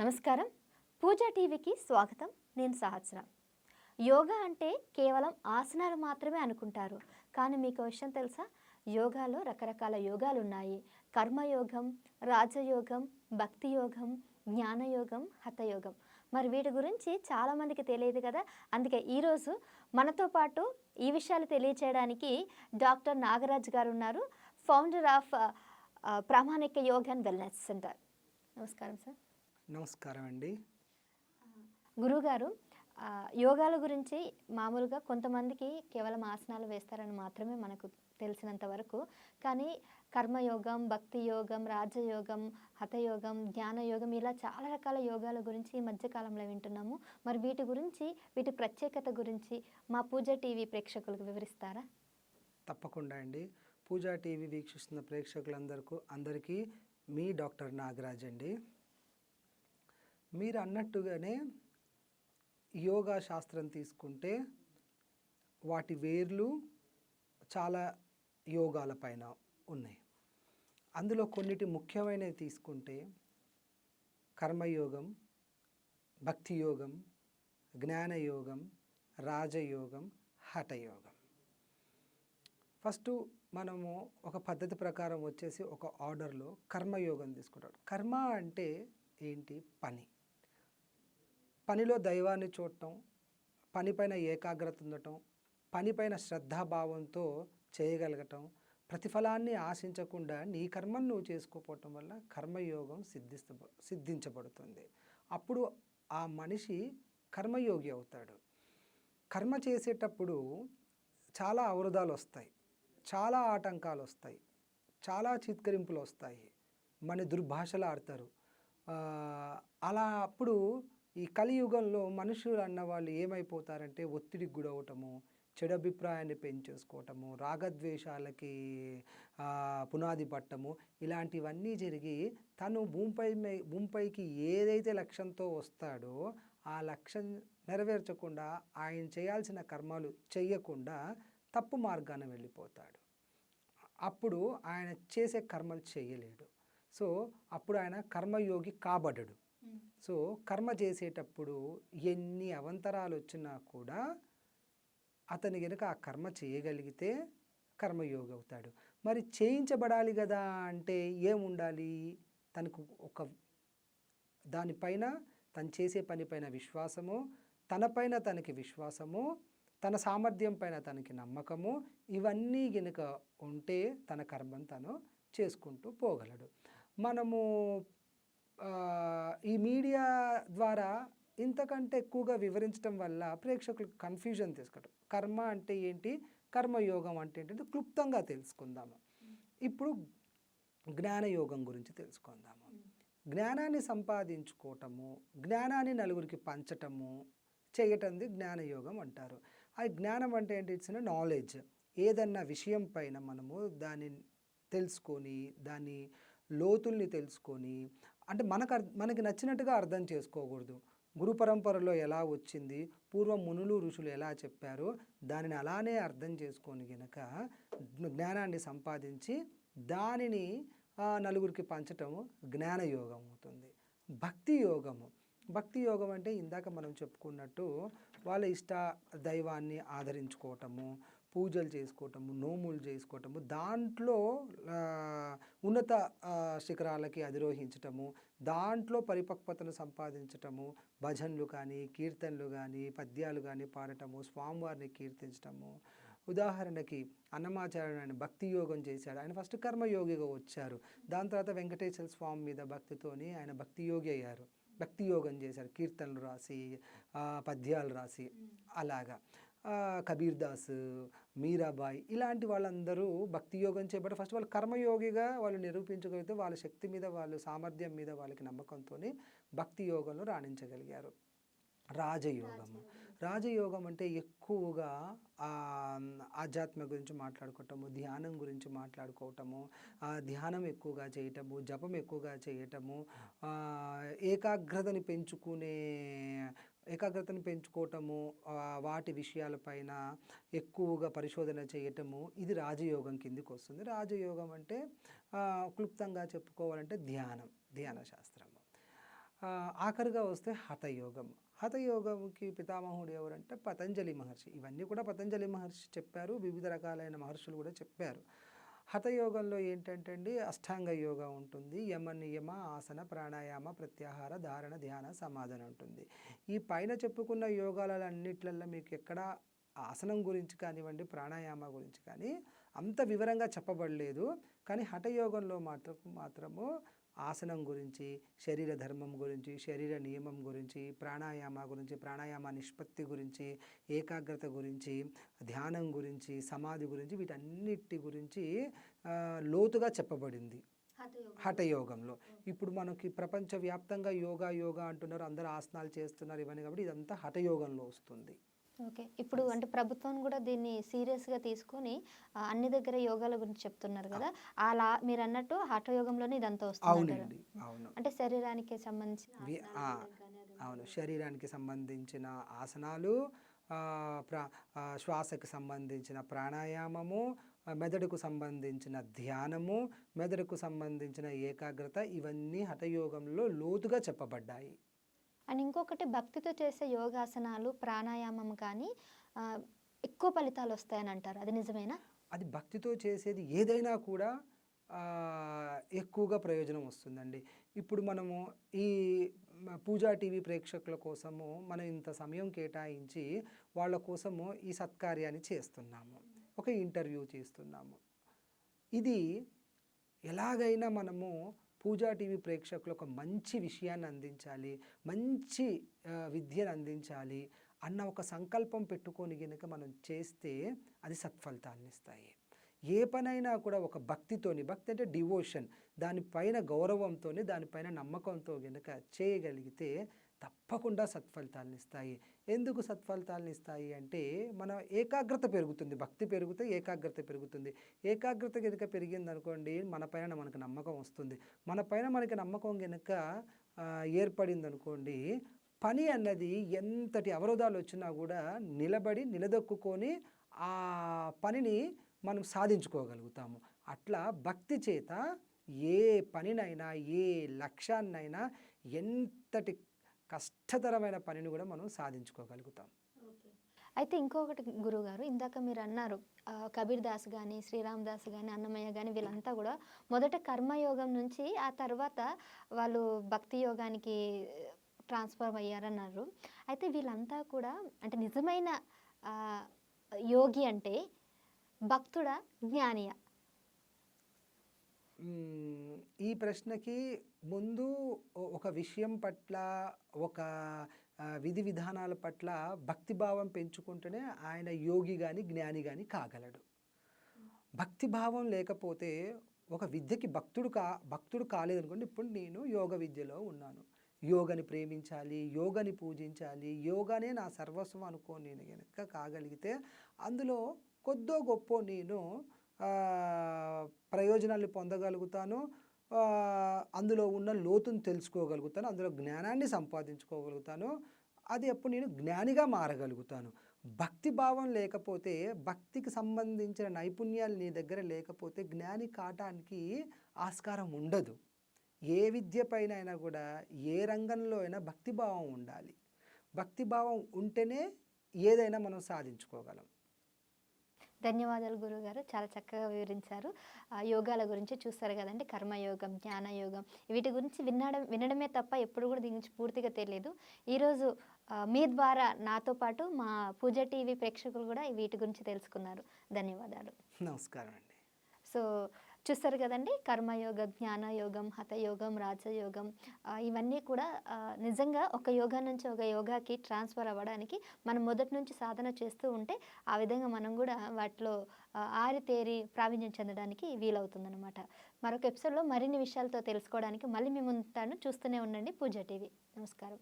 నమస్కారం. పూజా టీవీకి స్వాగతం. నేను సహస్ర. యోగా అంటే కేవలం ఆసనాలు మాత్రమే అనుకుంటారు. కానీ మీకు విషయం తెలుసా? యోగాలో రకరకాల యోగాలు ఉన్నాయి కర్మయోగం రాజయోగం భక్తి యోగం జ్ఞానయోగం హతయోగం. మరి వీటి గురించి చాలామందికి తెలియదు కదా? అందుకే ఈరోజు మనతో పాటు ఈ విషయాలు తెలియచేయడానికి డాక్టర్ నాగరాజ్ గారు ఉన్నారు founder of Pramanika yoga and wellness centre. నమస్కారం సార్. నమస్కారం అండి గురుగారు ఆ, యోగాల గురించి మామూలుగా కొంతమందికి కేవలం ఆసనాలు వేస్తారని మాత్రమే మనకు తెలిసినంత వరకు కానీ కర్మయోగం భక్తి యోగం రాజయోగం హతయోగం జ్ఞానయోగం ఇలా చాలా రకాల యోగాల గురించి ఈ మధ్యకాలంలో వింటున్నాము. మరి వీటి గురించి వీటి ప్రత్యేకత గురించి మా పూజ టీవీ ప్రేక్షకులకు వివరిస్తారా? తప్పకుండా అండి. పూజా టీవీ వీక్షిస్తున్న ప్రేక్షకులందరికీ అందరికీ మీ డాక్టర్ నాగరాజ్ అండి. మీరు అన్నట్టుగానే యోగా శాస్త్రం తీసుకుంటే వాటి వేర్లు చాలా యోగాల పైన ఉన్నాయి. అందులో కొన్నిటి ముఖ్యమైనవి తీసుకుంటే కర్మయోగం భక్తి యోగం జ్ఞానయోగం రాజయోగం హఠయోగం. ఫస్ట్ మనము ఒక పద్ధతి ప్రకారం వచ్చేసి ఒక ఆర్డర్లో కర్మయోగం తీసుకుంటాం కర్మ అంటే ఏంటి? పని. పనిలో దైవాన్ని చూడటం పనిపైన ఏకాగ్రత ఉండటం పనిపైన శ్రద్ధాభావంతో చేయగలగటం ప్రతిఫలాన్ని ఆశించకుండా నీ కర్మను నువ్వు చేసుకోపోవటం వల్ల కర్మయోగం సిద్ధిస్త సిద్ధించబడుతుంది. అప్పుడు ఆ మనిషి కర్మయోగి అవుతాడు. కర్మ చేసేటప్పుడు చాలా అవరోధాలు వస్తాయి. చాలా ఆటంకాలు వస్తాయి. చాలా చిత్కరింపులు వస్తాయి. మన దుర్భాషలు ఆడతారు. అలా అప్పుడు ఈ కలియుగంలో మనుషులు అన్న వాళ్ళు ఏమైపోతారంటే ఒత్తిడికి గురవటము చెడు అభిప్రాయాన్ని పెంచేసుకోవటము రాగద్వేషాలకి పునాది పట్టము ఇలాంటివన్నీ జరిగి తను భూమిపై భూమిపైకి ఏదైతే లక్ష్యంతో వస్తాడో ఆ లక్ష్యం నెరవేర్చకుండా ఆయన చేయాల్సిన కర్మలు చేయకుండా తప్పు మార్గాన వెళ్ళిపోతాడు. అప్పుడు ఆయన చేసే కర్మలు చేయలేడు సో అప్పుడు ఆయన కర్మయోగి కాబడడు. సో కర్మ చేసేటప్పుడు ఎన్ని అవంతరాలు వచ్చినా కూడా అతను కనుక ఆ కర్మ చేయగలిగితే కర్మయోగి అవుతాడు మరి చేయించబడాలి కదా అంటే ఏముండాలి? తనకు ఒక దానిపైన తను చేసే పనిపైన విశ్వాసము తనపైన తనకి విశ్వాసము తన సామర్థ్యం పైన తనకి నమ్మకము ఇవన్నీ గనుక ఉంటే తన కర్మను తను చేసుకుంటూ పోగలడు. మనము ఈ మీడియా ద్వారా ఇంతకంటే ఎక్కువగా వివరించడం వల్ల ప్రేక్షకులకు కన్ఫ్యూజన్ తీసుకుంటాం. కర్మ అంటే ఏంటి? కర్మయోగం అంటే ఏంటంటే క్లుప్తంగా తెలుసుకుందాము. ఇప్పుడు జ్ఞానయోగం గురించి తెలుసుకుందాము. జ్ఞానాన్ని సంపాదించుకోవటము జ్ఞానాన్ని నలుగురికి పంచటము చేయటంది జ్ఞానయోగం అంటారు. ఆ జ్ఞానం అంటే ఏంటి? It's knowledge. ఏదన్నా విషయం పైన మనము దాన్ని తెలుసుకొని దాని లోతుల్ని తెలుసుకొని అంటే మనకు మనకి నచ్చినట్టుగా అర్థం చేసుకోకూడదు. గురు పరంపరలో ఎలా వచ్చింది పూర్వం మునులు ఋషులు ఎలా చెప్పారో దానిని అలానే అర్థం చేసుకొని గనక జ్ఞానాన్ని సంపాదించి దానిని నలుగురికి పంచటం జ్ఞానయోగం అవుతుంది. భక్తి యోగము. భక్తి యోగం అంటే ఇందాక మనం చెప్పుకున్నట్టు వాళ్ళ ఇష్ట దైవాన్ని ఆదరించుకోవటము పూజలు చేసుకోవటము నోములు చేసుకోవటము దాంట్లో ఉన్నత శిఖరాలకి అధిరోహించటము దాంట్లో పరిపక్వతను సంపాదించటము భజనలు కానీ కీర్తనలు కానీ పద్యాలు కానీ పాడటము స్వామివారిని కీర్తించటము. ఉదాహరణకి అన్నమాచార్యుడు ఆయన భక్తి యోగం చేశాడు. ఆయన ఫస్ట్ కర్మయోగిగా వచ్చారు. దాని తర్వాత వెంకటేశ్వర స్వామి మీద భక్తితోని ఆయన భక్తి యోగి అయ్యారు. భక్తి యోగం చేశారు. కీర్తనలు రాసి పద్యాలు రాసి అలాగా. కబీర్ దాస్ మీరాబాయి ఇలాంటి వాళ్ళందరూ భక్తి యోగం చేయబడి ఫస్ట్ వాళ్ళు కర్మయోగిగా వాళ్ళు నిరూపించగలిగితే వాళ్ళ శక్తి మీద వాళ్ళ సామర్థ్యం మీద వాళ్ళకి నమ్మకంతో భక్తి యోగంలో రాణించగలిగారు. రాజయోగము. రాజయోగం. అంటే ఎక్కువగా ఆధ్యాత్మ గురించి మాట్లాడుకోవటము ధ్యానం గురించి మాట్లాడుకోవటము ఆ ధ్యానం ఎక్కువగా చేయటము జపం ఎక్కువగా చేయటము ఏకాగ్రతని పెంచుకునే ఏకాగ్రతను పెంచుకోవటము వాటి విషయాలపైన ఎక్కువగా పరిశోధన చేయటము ఇది రాజయోగం కిందికి వస్తుంది. రాజయోగం అంటే క్లుప్తంగా చెప్పుకోవాలంటే ధ్యానం ధ్యాన శాస్త్రము ఆఖరిగా వస్తే హతయోగం. హతయోగంకి పితామహుడు ఎవరంటే పతంజలి మహర్షి. ఇవన్నీ కూడా పతంజలి మహర్షి చెప్పారు. వివిధ రకాలైన మహర్షులు కూడా చెప్పారు. హఠయోగంలో ఏంటంటే అండి అష్టాంగ యోగా ఉంటుంది. యమ నియమ ఆసన ప్రాణాయామ ప్రత్యాహార ధారణ ధ్యాన సమాధానం ఉంటుంది. ఈ పైన చెప్పుకున్న యోగాలన్నిట్లలో మీకు ఎక్కడ ఆసనం గురించి కానివ్వండి ప్రాణాయామ గురించి కానీ అంత వివరంగా చెప్పబడలేదు. కానీ హఠయోగంలో మాత్రం మాత్రము ఆసనం గురించి శరీర ధర్మం గురించి శరీర నియమం గురించి ప్రాణాయామ గురించి ప్రాణాయామ నిష్పత్తి గురించి ఏకాగ్రత గురించి ధ్యానం గురించి సమాధి గురించి వీటన్నిటి గురించి లోతుగా చెప్పబడింది. హఠయోగంలో. ఇప్పుడు మనకి ప్రపంచవ్యాప్తంగా యోగా యోగా అంటున్నారు అందరూ ఆసనాలు చేస్తున్నారు ఇవన్నీ కాబట్టి ఇదంతా హఠయోగంలో వస్తుంది. ఓకే. ఇప్పుడు అంటే ప్రభుత్వం కూడా దీన్ని సీరియస్గా తీసుకొని అన్ని దగ్గర యోగాల గురించి చెప్తున్నారు కదా అలా మీరు అన్నట్టు హఠయోగంలోనే ఇదంతా వస్తుంది అవును. అంటే శరీరానికి సంబంధించిన అవును. శరీరానికి సంబంధించిన ఆసనాలు ప్రా శ్వాసకు సంబంధించిన ప్రాణాయామము మెదడుకు సంబంధించిన ధ్యానము మెదడుకు సంబంధించిన ఏకాగ్రత ఇవన్నీ హఠయోగంలో లోతుగా చెప్పబడ్డాయి. అండ్ ఇంకొకటి భక్తితో చేసే యోగాసనాలు ప్రాణాయామం కానీ ఎక్కువ ఫలితాలు వస్తాయని అంటారు. అది నిజమేనా? అది భక్తితో చేసేది ఏదైనా కూడా ఎక్కువగా ప్రయోజనం వస్తుందండి. ఇప్పుడు మనము ఈ పూజా టీవీ ప్రేక్షకుల కోసము మనం ఇంత సమయం కేటాయించి వాళ్ళ కోసము ఈ సత్కార్యాన్ని చేస్తున్నాము. ఒక ఇంటర్వ్యూ చేస్తున్నాము. ఇది ఎలాగైనా మనము పూజా టీవీ ప్రేక్షకులు ఒక మంచి విషయాన్ని అందించాలి మంచి విద్యను అందించాలి అన్న ఒక సంకల్పం పెట్టుకొని గనుక మనం చేస్తే అది సత్ఫలితాన్ని ఇస్తాయి. ఏ పనైనా కూడా ఒక భక్తితోని భక్తి అంటే డివోషన్ దానిపైన గౌరవంతోని దానిపైన నమ్మకంతో కనుక చేయగలిగితే తప్పకుండా సత్ఫలితాలను ఇస్తాయి. ఎందుకు సత్ఫలితాలను ఇస్తాయి అంటే మన ఏకాగ్రత పెరుగుతుంది భక్తి పెరిగితే ఏకాగ్రత పెరుగుతుంది. ఏకాగ్రత కనుక పెరిగింది అనుకోండి మన పైన మనకు నమ్మకం వస్తుంది. మన పైన మనకి నమ్మకం కనుక ఏర్పడింది అనుకోండి పని అన్నది ఎంతటి అవరోధాలు వచ్చినా కూడా నిలబడి నిలదొక్కుకొని ఆ పనిని మనం సాధించుకోగలుగుతాము. అట్లా భక్తి చేత ఏ పనినైనా ఏ లక్ష్యాన్నైనా ఎంతటి కష్టతరమైన పనిని కూడా మనం సాధించుకోగలుగుతాం. అయితే ఇంకొకటి గురుగారు ఇందాక మీరు అన్నారు కబీర్ దాస్ కానీ శ్రీరామ్ దాస్ కానీ అన్నమయ్య కానీ వీళ్ళంతా కూడా మొదట కర్మయోగం నుంచి ఆ తర్వాత వాళ్ళు భక్తి యోగానికి ట్రాన్స్ఫర్ అయ్యారన్నారు. అయితే వీళ్ళంతా కూడా అంటే నిజమైన యోగి అంటే భక్తుడా జ్ఞానియా? ఈ ప్రశ్నకి ముందు ఒక విషయం పట్ల ఒక విధి విధానాల పట్ల భక్తిభావం పెంచుకుంటేనే ఆయన యోగి కానీ జ్ఞాని కానీ కాగలడు. భక్తిభావం లేకపోతే ఒక విద్యకి భక్తుడు కా భక్తుడు కాలేదనుకోండి ఇప్పుడు నేను యోగ విద్యలో ఉన్నాను. యోగని ప్రేమించాలి యోగని పూజించాలి యోగానే నా సర్వస్వం అనుకో నేను కనుక కాగలిగితే అందులో కొద్దో గొప్ప నేను ప్రయోజనాలు పొందగలుగుతాను. అందులో ఉన్న లోతును తెలుసుకోగలుగుతాను. అందులో జ్ఞానాన్ని సంపాదించుకోగలుగుతాను. అది అప్పుడు నేను జ్ఞానిగా మారగలుగుతాను. భక్తి భావం లేకపోతే భక్తికి సంబంధించిన నైపుణ్యాలు నీ దగ్గర లేకపోతే జ్ఞాని కాటానికి ఆస్కారం ఉండదు. ఏ విద్య పైన అయినా కూడా ఏ రంగంలో అయినా భక్తిభావం ఉండాలి. భక్తిభావం ఉంటేనే ఏదైనా మనం సాధించుకోగలం. ధన్యవాదాలు గురుగారు. చాలా చక్కగా వివరించారు. ఆ, యోగాల గురించి చూస్తారు కదండి. కర్మయోగం జ్ఞానయోగం వీటి గురించి వినడం వినడమే తప్ప ఎప్పుడు కూడా దీని గురించి పూర్తిగా తెలియదు. ఈరోజు మీ ద్వారా నాతో పాటు మా పూజ టీవీ ప్రేక్షకులు కూడా వీటి గురించి తెలుసుకున్నారు. ధన్యవాదాలు. నమస్కారం అండి. సో చూస్తారు కదండి? కర్మయోగం జ్ఞానయోగం హతయోగం రాజయోగం ఇవన్నీ కూడా నిజంగా ఒక యోగా నుంచి ఒక యోగాకి ట్రాన్స్ఫర్ అవ్వడానికి మనం మొదటి నుంచి సాధన చేస్తూ ఉంటే ఆ విధంగా మనం కూడా వాటిలో ఆరితేరి ప్రావీణ్యం చెందడానికి వీలవుతుందన్నమాట. మరొక ఎపిసోడ్లో మరిన్ని విషయాలతో తెలుసుకోవడానికి మళ్ళీ మేము ఉంటాను చూస్తూనే ఉండండి పూజ టీవీ. నమస్కారం.